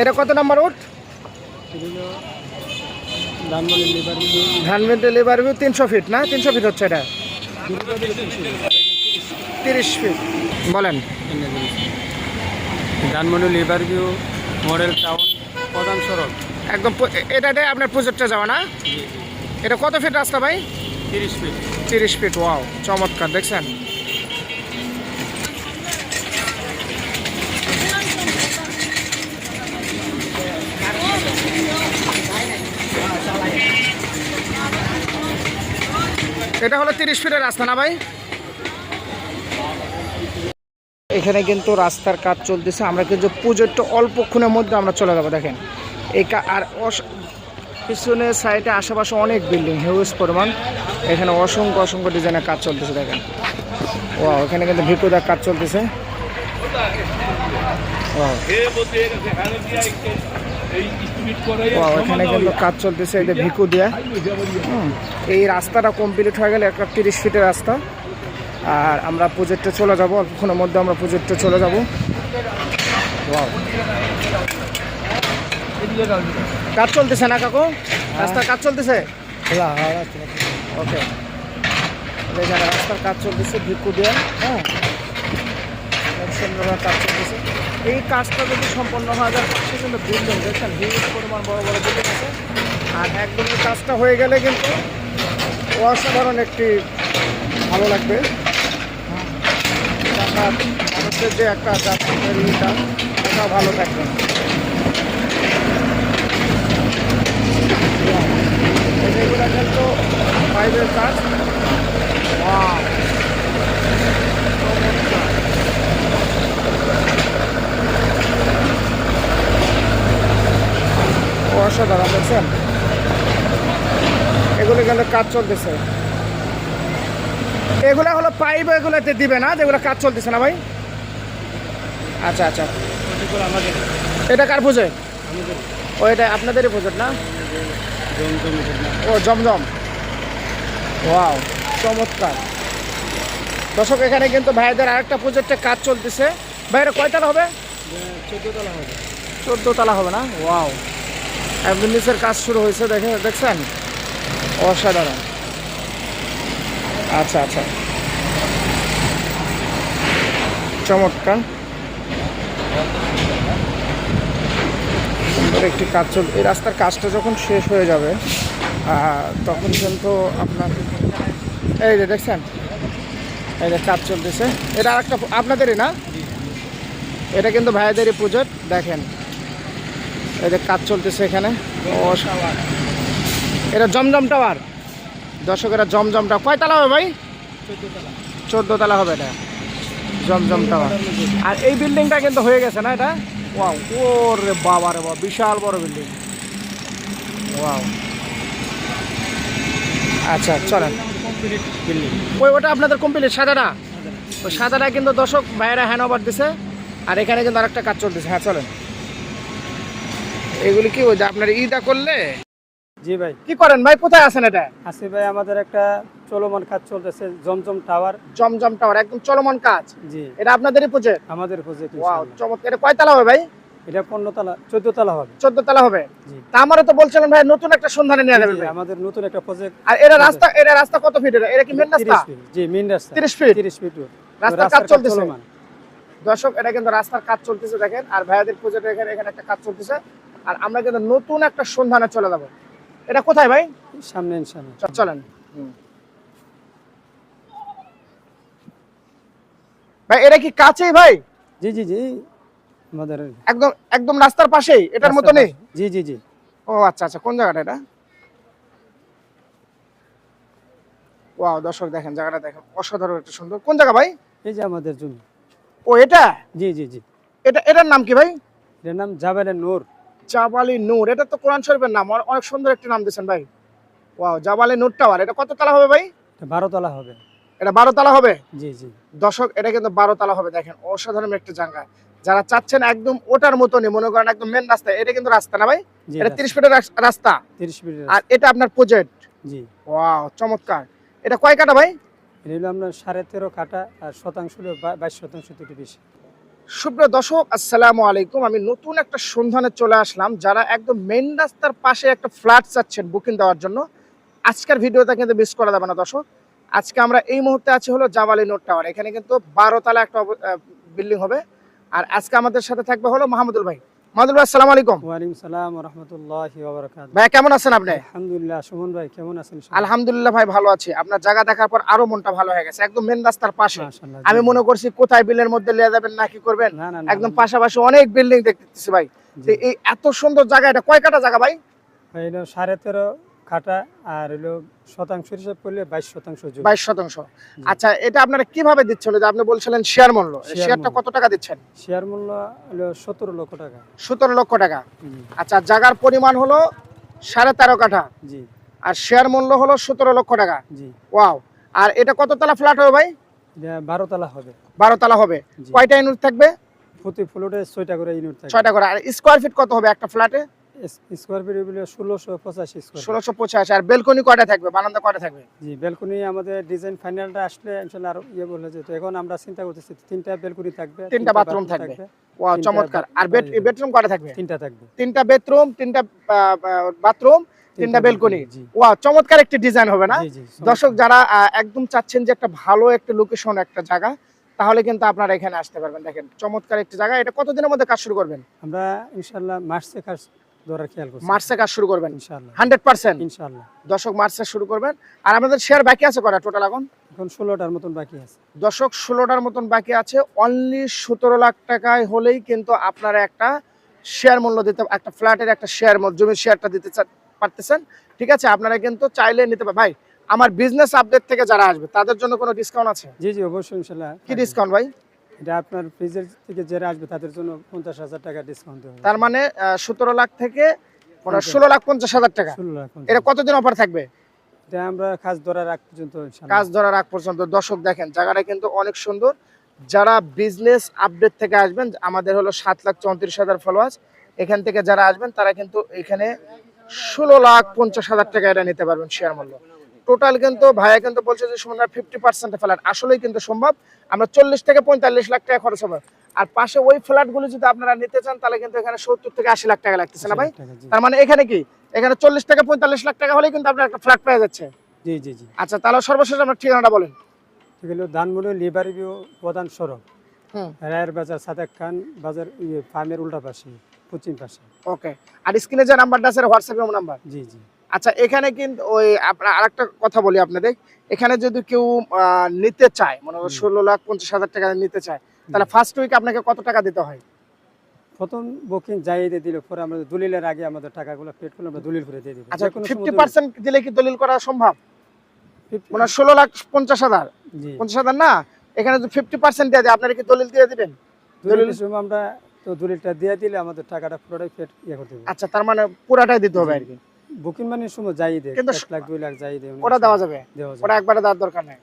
এটা কত নাম্বার উঠ ধানমন্ডি লেবার ভিউ তিনশো ফিট না? তিনশো ফিট হচ্ছে এটা? তিরিশ ফিট বলেন। Dhanmondi river view model town প্রধান সড়ক। একদম এটাতে আপনার প্রজেক্টটা যাওয়া না? এটা কত ফিট রাস্তা ভাই? তিরিশ ফিট তিরিশ ফিট ওয়াও চমৎকার দেখছেন? এটা হলো তিরিশ ফিটের রাস্তা না ভাই? এখানে কিন্তু রাস্তার কাজ চলতেছে। আমরা কিন্তু পুজোরটা অল্পক্ষণের মধ্যে আমরা চলে যাব, দেখেন। এই আর পিছনে সাইডে আশেপাশে অনেক বিল্ডিং, হিউজ পরিমাণ। এখানে অসংখ্য অসংখ্য ডিজাইনের কাজ চলতেছে, দেখেন। ও এখানে কিন্তু ভিকুদার কাজ চলতেছে। Wow. এখানে কিন্তু কাজ চলতেছে এই যে ভিকু দিয়া। এই রাস্তাটা কমপ্লিট হয়ে গেলে একটা তিরিশ ফিটের রাস্তা। আর আমরা প্রজেক্টে চলে যাব অল্পক্ষণের মধ্যে আমরা প্রজেক্টে চলে যাব. কাজ চলতেছে না কাকু? রাস্তার কাজ চলতেছে? ওকে। এখানে রাস্তার কাজ চলতেছে ভিক্ষু দিয়ে হ্যাঁ। সুন্দরভাবে কাজ চলতেছে। এই কাজটা যদি সম্পন্ন হয়ে কিন্তু বিল্ডিং দেখছেন হিউজ পরিমাণ বড় বড় বিল্ডিং আছে। আর একদম এই কাজটা হয়ে গেলে কিন্তু অসাধারণ একটি ভালো লাগবে। হ্যাঁ, যাতায়াত মানুষের যে একটা ইটা এটা ভালো থাকবে এগুলো কিন্তু পাইপের কাজ Wow. অসাধারণ দেখছেন এগুলো কিন্তু কাজ চলতেছে। এগুলা হলো পাইপ এগুলোতে দিবে না, যেগুলো কাজ চলতেছে না ভাই? আচ্ছা আচ্ছা। এটা কার আমাদের ও, এটা আপনাদেরই প্রজেক্ট না? ও, জমজম। ওয়াও চমৎকার। দর্শক, এখানে কিন্তু ভাইদের আরেকটা প্রজেক্টে কাজ চলতেছে। ভাইরা কয়তলা হবে? চোদ্দতলা হবে। চোদ্দ তলা হবে না? ওয়াও একদম কাজ শুরু হয়েছে, দেখে দেখছেন? অসাধারণ। আচ্ছা আচ্ছা। চমৎকার। সুন্দর একটি কাজ চল এই রাস্তার কাজটা যখন শেষ হয়ে যাবে তখন কিন্তু আপনার এই যে দেখছেন? এই যে কাজ চলতেছে। এটা আরেকটা আপনাদেরই না? এটা কিন্তু ভাইয়াদেরই পুজোর দেখেন। এই যে কাজ চলতেছে এখানে। অসাধারণ। এটা জমজম টাওয়ার। দর্শকেরা জমজম টাওয়ার। কয়তলা হবে ভাই? চোদ্দ তলা হবে এটা। জমজম টাওয়ার। আর এই বিল্ডিংটা কিন্তু হয়ে গেছে না এটা? ওয়াও, ওরে বাবা রে বাবা, বিশাল বড় বিল্ডিং। ওয়াও। আচ্ছা চলেন। ওই, ওটা আপনাদের কমপ্লিট সাদাটা? ওই সাদাটা কিন্তু দর্শক বাইরে হ্যান্ড ওভার দিছে। আর এখানে কিন্তু আরেকটা কাজ চলতেছে। হ্যাঁ চলেন। এগুলি কি ওই আপনার ইদা করলে? জি ভাই। কি করেন ভাই? কোথায় আছেন এটা? আসি ভাই আমাদের একটা চলমান কাজ চলতেছে জমজম টাওয়ার। জমজম টাওয়ার একদম চলমান কাজ। জি। এটা আপনাদেরই প্রজেক্ট আমাদের প্রজেক্ট ওয়াও চমৎকার। এটা কয়তলা হবে ভাই? এটা হবে। হবে? তা আমারও তো ভাই নতুন একটা সন্ধানে নিয়ে যাবেন ভাই। আমাদের নতুন একটা প্রজেক্ট আর এটা রাস্তা এটা রাস্তা কত ফিট এটা কি মেন রাস্তা? জি মেইন রাস্তা। 30 ফিট? তিরিশ ফিট রাস্তার কাজ চলতেছে। দর্শক এটা কিন্তু রাস্তার কাজ চলতেছে দেখেন। আর ভাইয়াদের প্রজেক্ট এখানে এখানে একটা কাজ চলতেছে। আর আমরা কিন্তু নতুন একটা সন্ধানে চলে যাব। এটা কোথায় ভাই? সামনে চলেন। ভাই এটা কি কাছেই ভাই? জি জি জি। আমাদের একদম একদম রাস্তার পাশেই এটার মতো নেই জি জি জি। ও আচ্ছা আচ্ছা কোন জায়গাটা এটা? ওয়াও দর্শক দেখেন জায়গাটা দেখেন অসাধারণ একটা সুন্দর। কোন জায়গা ভাই? এই যে আমাদের জমি ও এটা? জি জি জি। এটা এটার নাম কি ভাই? এটার নাম জাবেলের নূর। জাবালি নূর এটা তো কোরআন শরীফের নাম অনেক সুন্দর একটি নাম দিয়েছেন ভাই। ওয়াও জাবালি নূর টাওয়ার এটা কত তলা হবে ভাই? বারো তলা হবে। এটা বারো তলা হবে? জি জি। দর্শক এটা কিন্তু বারো তলা হবে দেখেন অসাধারণ একটা জায়গা। যারা চাচ্ছেন একদম ওটার মতনই মনে করেন একদম মেন রাস্তা এটা কিন্তু রাস্তা না ভাই? এটা তিরিশ ফিটের রাস্তা। তিরিশ ফিটের আর এটা আপনার প্রজেক্ট জি। ওয়াও চমৎকার। এটা কয় কাটা ভাই? এটা হলো আপনার সাড়ে তেরো কাটা আর শতাংশ হলো বাইশ শতাংশ থেকে বেশি। সুপ্রিয় দর্শক, আসসালামু আলাইকুম। আমি নতুন একটা সন্ধানে চলে আসলাম, যারা একদম মেন রাস্তার পাশে একটা ফ্ল্যাট চাচ্ছেন বুকিং দেওয়ার জন্য। আজকের ভিডিওটা কিন্তু মিস করা যাবে না দর্শক। আজকে আমরা এই মুহূর্তে আছি হলো জাবালি নোট টাওয়ার। এখানে কিন্তু বারো তলা একটা বিল্ডিং হবে। আর আজকে আমাদের সাথে থাকবে হলো মাহমুদুল ভাই। ভাই আসসালামু আলাইকুম। ওয়ালাইকুম সালাম রহমতুল্লাহ বারাকাত ভাই কেমন আছেন আপনি? আলহামদুলিল্লাহ সুমন ভাই কেমন আছেন আলহামদুলিল্লাহ ভাই ভালো আছি। আপনার জায়গা দেখার পর আরও মনটা ভালো হয়ে গেছে। একদম মেন রাস্তার পাশে। আমি মনে করছি কোথায় বিলের মধ্যে লিয়ে যাবেন না কি করবেন? একদম পাশাপাশি অনেক বিল্ডিং দেখতেছি ভাই। এই এত সুন্দর জায়গা এটা কয় কাটা জায়গা ভাই? সাড়ে তেরো কাটা আর হলো শতাংশ হিসাব করলে বাইশ শতাংশ বাইশ শতাংশ। আচ্ছা এটা আপনারা কীভাবে দিচ্ছেন? যে আপনি বলছিলেন শেয়ার মূল্য শেয়ারটা কত টাকা দিচ্ছেন? শেয়ার মূল্য হলো সতেরো লক্ষ টাকা। সতেরো লক্ষ টাকা। আচ্ছা জায়গার পরিমাণ হলো সাড়ে তেরো কাঠা। জি। আর শেয়ার মূল্য হলো সতেরো লক্ষ টাকা। জি। ওয়াও আর এটা কত তলা ফ্ল্যাট হবে ভাই? বারো তলা হবে। বারো তলা হবে। কয়টা ইউনিট থাকবে? প্রতি ফ্লোরে ছয়টা করে ইউনিট ছয়টা করে। আর স্কোয়ার ফিট কত হবে একটা ফ্ল্যাটে স্কোয়ার ফিট হলো ষোলোশো পঁচাশি স্কোয়ার ষোলোশো পঁচাশি। আর বেলকনি কয়টা থাকবে? বারান্দা কয়টা থাকবে? জি বেলকুনি আমাদের ডিজাইন ফাইনালটা আসলে ইনশাল্লাহ আরও ইয়ে বলে যেত এখন আমরা চিন্তা করতেছি তিনটা বেলকুনি থাকবে তিনটা bathroom থাকবে। ওয়াও চমৎকার। আর বেডরুম কয়টা থাকবে? তিনটা থাকবে। তিনটা বেডরুম তিনটা বাথরুম তিনটা বেলকনি। ওয়াও চমৎকার একটি ডিজাইন হবে না? দর্শক যারা একদম চাচ্ছেন যে একটা ভালো একটা লোকেশন একটা জায়গা তাহলে কিন্তু আপনারা এখানে আসতে পারবেন। দেখেন চমৎকার একটি জায়গা। এটা কতদিনের মধ্যে কাজ শুরু করবেন? আমরা ইনশাল্লাহ মার্চে কাজ ধরার খেয়াল করছি। মার্চে কাজ শুরু করবেন? ইনশাল্লাহ হান্ড্রেড পার্সেন্ট? ইনশাল্লাহ দর্শক মার্চে শুরু করবেন। আর আমাদের শেয়ার বাকি আছে করা টোটাল এখন? এখন ষোলোটার মতন বাকি আছে। দর্শক ষোলোটার মতন বাকি আছে। অনলি সতেরো লাখ টাকায় হলেই কিন্তু আপনারা একটা শেয়ার মূল্য দিতে একটা ফ্ল্যাটের একটা শেয়ার জমির শেয়ারটা দিতে পারতেছেন। ঠিক আছে আপনারা কিন্তু চাইলে নিতে পারেন ভাই আমার বিজনেস আপডেট থেকে যারা আসবে তাদের জন্য কোনো ডিসকাউন্ট আছে? জি জি অবশ্যই কি ডিসকাউন্ট ভাই? এটা আপনার ফ্রিজের থেকে যারা আসবে তাদের জন্য পঞ্চাশ হাজার টাকা ডিসকাউন্ট দেওয়া তার মানে সতেরো লাখ থেকে ষোলো লাখ পঞ্চাশ হাজার টাকা। এটা কতদিন অফার থাকবে? এটা আমরা কাজ ধরার আগ পর্যন্ত কাজ ধরার আগ পর্যন্ত। দর্শক দেখেন জায়গাটা কিন্তু অনেক সুন্দর। যারা বিজনেস আপডেট থেকে আসবেন আমাদের হলো সাত লাখ চৌত্রিশ হাজার ফলোয়ার্স এখান থেকে যারা আসবেন তারা কিন্তু এখানে ষোলো লাখ পঞ্চাশ হাজার টাকা এটা নিতে পারবেন শেয়ার মূল্য। টোটাল কিন্তু ভাইয়া কিন্তু বলছে যে সুমন ফিফটি পার্সেন্ট ফ্ল্যাট আসলেই কিন্তু সম্ভব আমরা চল্লিশ থেকে পঁয়তাল্লিশ লাখ টাকা খরচ হবে। আর পাশে ওই ফ্ল্যাটগুলো যদি আপনারা নিতে চান তাহলে কিন্তু এখানে সত্তর থেকে আশি লাখ টাকা লাগতেছে না ভাই? তার মানে এখানে কি? এখানে চল্লিশ থেকে পঁয়তাল্লিশ লাখ টাকা হলেই কিন্তু আপনার একটা ফ্ল্যাট পেয়ে যাচ্ছে। জি জি জি। আচ্ছা তাহলে সর্বশেষ আপনার ঠিকানাটা বলেন। ধানমূল্য লিভার প্রধান সড়ক। রায়ের বাজার সাদেক খান বাজার ইয়ে ফার্মের উল্টা পাশে পশ্চিম পাশে। ওকে। আর স্ক্রিনে যে নাম্বারটা আছে হোয়াটসঅ্যাপ নাম্বার জি জি। আচ্ছা এখানে কিন্তু ওই আপনার আরেকটা কথা বলি আপনাদের। এখানে যদি কেউ নিতে চায় মনে করো ষোলো লাখ পঞ্চাশ হাজার টাকা নিতে চায় তাহলে ফার্স্ট উইক আপনাকে কত টাকা দিতে হয়? প্রথম বুকিং যাই দিয়ে দিলে পরে আমরা দলিলের আগে আমাদের টাকাগুলো পেড করলে আমরা দলিল করে দিয়ে দিব। আচ্ছা ফিফটি পার্সেন্ট দিলে কি দলিল করা সম্ভব? মানে ষোলো লাখ পঞ্চাশ হাজার। পঞ্চাশ হাজার না? এখানে যদি ফিফটি পার্সেন্ট দিয়ে দেয় আপনারা কি দলিল দিয়ে দিবেন? সময় আমরা তো দলিলটা দিয়ে দিলে আমাদের টাকাটা পুরোটাই পেড ইয়ে করতে হবে আচ্ছা তার মানে পুরাটাই দিতে হবে আর কি। বুকিং মানে সময় যাই দেয় কিন্তু লাখ দুই লাখ যাই দেয় ওটা দেওয়া যাবে? ওটা একবারে দেওয়ার দরকার নেই?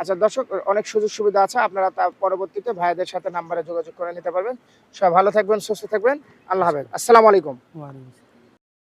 আচ্ছা দর্শক অনেক সুযোগ সুবিধা আছে আপনারা তা পরবর্তীতে ভাইদের সাথে নাম্বারে যোগাযোগ করে নিতে পারবেন। সবাই ভালো থাকবেন সুস্থ থাকবেন। আল্লাহ হাফেজ। আসসালামু আলাইকুম। ওয়ালাইকুম।